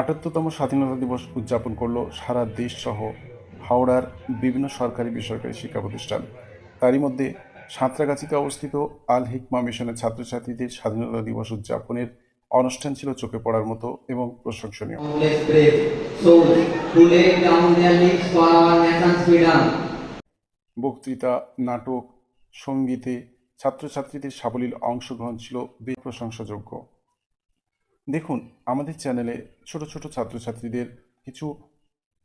আটাত্তরতম স্বাধীনতা দিবস উদযাপন করল সারা দেশ সহ হাওড়ার বিভিন্ন সরকারি বেসরকারি শিক্ষা প্রতিষ্ঠান। তারই মধ্যে সাঁতরাগাছিতে অবস্থিত আল হিকমা মিশনের ছাত্রছাত্রীদের স্বাধীনতা দিবস উদযাপনের অনুষ্ঠান ছিল চোখে পড়ার মতো এবং প্রশংসনীয়. বক্তৃতা নাটক সঙ্গীতে ছাত্রছাত্রীদের সাবলীল অংশগ্রহণ ছিল বেশ প্রশংসাযোগ্য। দেখুন, আমাদের চ্যানেলে ছোট ছোট ছাত্রছাত্রীদের কিছু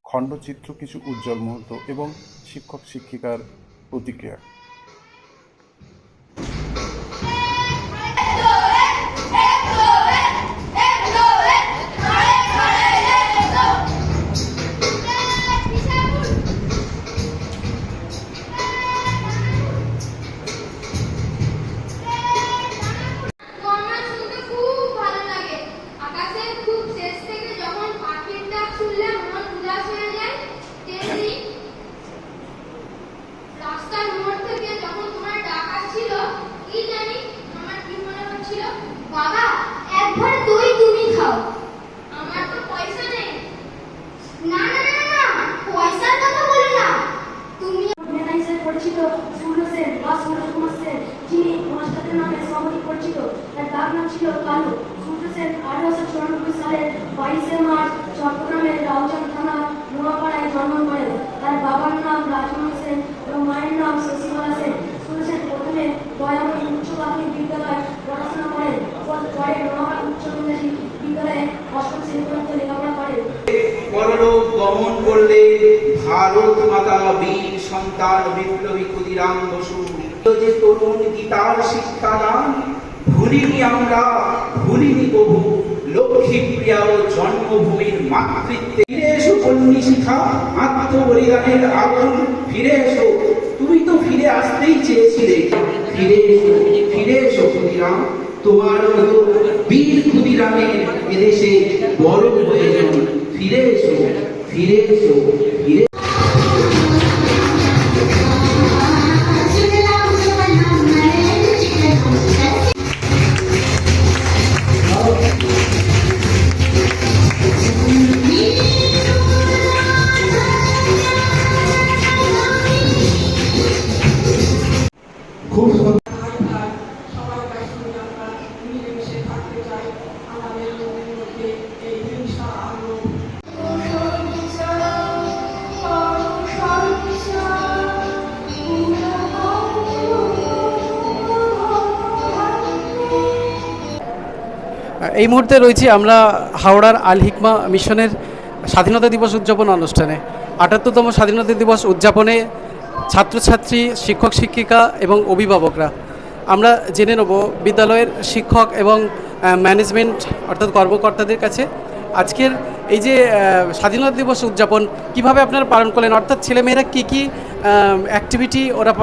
খণ্ডচিত্র, কিছু উজ্জ্বল মুহূর্ত এবং শিক্ষক শিক্ষিকার প্রতিক্রিয়া। নাম ছিল গমন করলে ভারত মাতা বীর সন্তান বিপ্লবী ক্ষুদিরাম বসু। যে তরুণ গীতার শিক্ষাদান ভুলিনি আমরা, ভুলিনি প্রভু। লক্ষ্মী প্রিয়া ও জন্মভূমির মাতৃত্বে ফিরে এসো কন্যী শিখা, আত্মবলিদানের আগুন। ফিরে এসো। তুমি তো ফিরে আসতেই চেয়েছিলে। ফিরে এসো ফিরে এসো ক্ষুদিরাম। তোমার মতো বীর ক্ষুদিরামের এদেশে বড় হয়ে ফিরে এসো ফিরে এসো, ফিরে এই মুহূর্তে রয়েছি আমরা হাওড়ার আল হিকমা মিশনের স্বাধীনতা দিবস উদযাপন অনুষ্ঠানে। আটাত্তরতম স্বাধীনতা দিবস উদযাপনে ছাত্রছাত্রী, শিক্ষক, শিক্ষিকা এবং অভিভাবকরা। আমরা জেনে নেব বিদ্যালয়ের শিক্ষক এবং ম্যানেজমেন্ট অর্থাৎ কর্মকর্তাদের কাছে আজকের এই যে স্বাধীনতা দিবস উদযাপন কীভাবে আপনারা পালন করলেন? অর্থাৎ ছেলেমেয়েরা কী কী অ্যাক্টিভিটি ওরা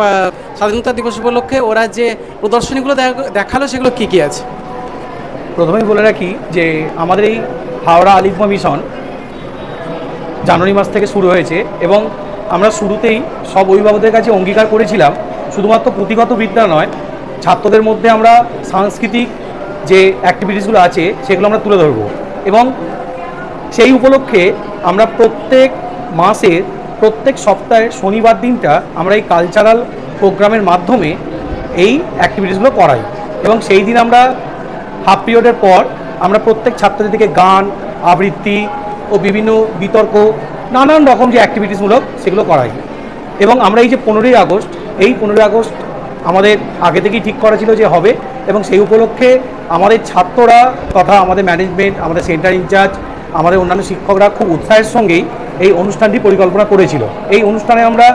স্বাধীনতা দিবস উপলক্ষে ওরা যে প্রদর্শনীগুলো দেখা- দেখাল সেগুলো কী কী আছে? প্রথমেই বলে রাখি যে আমাদের এই হাওড়া আলিফমা মিশন জানুয়ারি মাস থেকে শুরু হয়েছে এবং আমরা শুরুতেই সব অভিভাবকদের কাছে অঙ্গীকার করেছিলাম, শুধুমাত্র পুঁথিগত বিদ্যা নয়, ছাত্রদের মধ্যে আমরা সাংস্কৃতিক যে অ্যাক্টিভিটিসগুলো আছে, সেগুলো আমরা তুলে ধরবো। এবং সেই উপলক্ষে আমরা প্রত্যেক মাসের প্রত্যেক সপ্তাহের শনিবার দিনটা আমরা এই কালচারাল প্রোগ্রামের মাধ্যমে এই অ্যাক্টিভিটিসগুলো করাই। এবং সেই দিন আমরা হাফ পিরিয়ডের পর আমরা প্রত্যেক ছাত্রছাত্রীকে গান, আবৃত্তি ও বিভিন্ন বিতর্ক, নানান রকম যে অ্যাক্টিভিটিসমূলক সেগুলো করাই এবং আমরা এই যে পনেরোই আগস্ট, এই পনেরোই আগস্ট আমাদের আগে থেকেই ঠিক করা ছিল যে হবে এবং সেই উপলক্ষে আমাদের ছাত্ররা তথা আমাদের ম্যানেজমেন্ট আমাদের সেন্টার ইনচার্জ আমাদের অন্যান্য শিক্ষকরা খুব উৎসাহের সঙ্গেই এই অনুষ্ঠানটি পরিকল্পনা করেছিল। এই অনুষ্ঠানে আমরা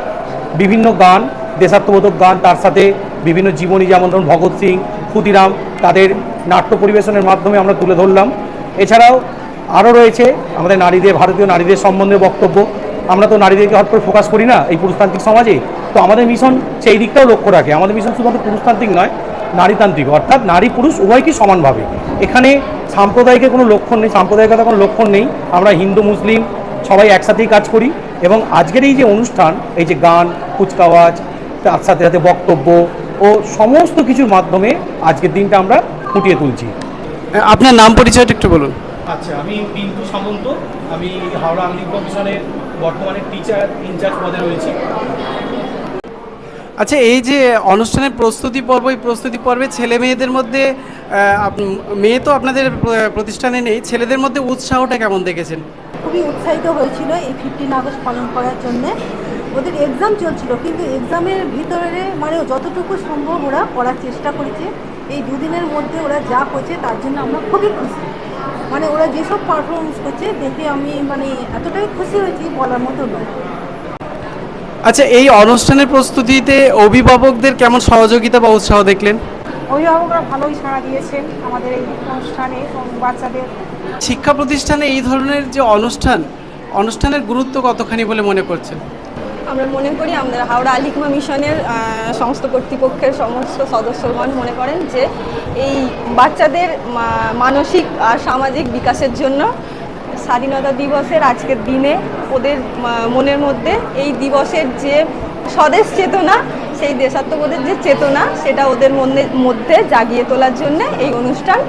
বিভিন্ন গান, দেশাত্মবোধক গান তার সাথে বিভিন্ন জীবনী, যেমন ধরুন ভগৎ সিং, ক্ষুদিরাম, তাদের নাট্য পরিবেশনের মাধ্যমে আমরা তুলে ধরলাম। এছাড়াও আরও রয়েছে আমাদের নারীদের, ভারতীয় নারীদের সম্বন্ধে বক্তব্য। আমরা তো নারীদেরকে হট করে ফোকাস করি না এই পুরুষতান্ত্রিক সমাজে। তো আমাদের মিশন সেই দিকটাও লক্ষ্য রাখে। আমাদের মিশন শুধুমাত্র পুরুষতান্ত্রিক নয়, নারীতান্ত্রিক। অর্থাৎ নারী পুরুষ উভয়কেই সমানভাবে। এখানে সাম্প্রদায়িকের কোনো লক্ষণ নেই, সাম্প্রদায়িকতার কোনো লক্ষণ নেই। আমরা হিন্দু, মুসলিম সবাই একসাথেই কাজ করি এবং আজকের এই যে অনুষ্ঠান, এই যে গান, কুচকাওয়াজ, তার সাথে সাথে বক্তব্য ও সমস্ত কিছুর মাধ্যমে আজকের দিনটা আমরা ফুটিয়ে তুলছি। আপনার নাম পরিচয়টা একটু বলুন। আচ্ছা আমি পিন্টু সামন্ত। আমি হাওড়া আলিম কমিশনের বর্তমানে টিচার ইনচার্জ পদে রয়েছি। আচ্ছা এই যে অনুষ্ঠানের প্রস্তুতি পর্ব এই প্রস্তুতি পর্বে ছেলে মেয়েদের মধ্যে মেয়ে তো আপনাদের প্রতিষ্ঠানে নেই ছেলেদের মধ্যে উৎসাহটা কেমন দেখেছেন? খুবই উৎসাহিত হয়েছিল এই ফিফটিন আগস্ট পালন করার জন্যে। ওদের এক্সাম চলছিল কিন্তু এক্সামের ভিতরে মানে যতটুকু সম্ভব ওরা করার চেষ্টা করেছে। এই দুদিনের মধ্যে ওরা যা করছে তার জন্য আমরা খুবই খুশি। মানে ওরা যেসব পারফরমেন্স করছে দেখে আমি মানে এতটাই খুশি হয়েছি বলার মতো নয়। আচ্ছা এই অনুষ্ঠানের প্রস্তুতিতে অভিভাবকদের কেমন সহযোগিতা বা উৎসাহ দেখলেন? অভিভাবকরা ভালোই সাড়া দিয়েছেন আমাদের এই অনুষ্ঠানে বাচ্চাদের। শিক্ষা প্রতিষ্ঠানে এই ধরনের যে অনুষ্ঠান অনুষ্ঠানের গুরুত্ব কতখানি বলে মনে করছেন? আমরা মনে করি আমাদের হাওড়া আলিকমা মিশনের সমস্ত কর্তৃপক্ষের সমস্ত সদস্যগণ মনে করেন যে এই বাচ্চাদের মানসিক আর সামাজিক বিকাশের জন্য স্বাধীনতা দিবসের আজকের দিনে ওদের মনের মধ্যে এই দিবসের যে স্বদেশ চেতনা, সেই দেশাত্মবোধের যে চেতনা, সেটা ওদের মধ্যে জাগিয়ে তোলার জন্য এই অনুষ্ঠান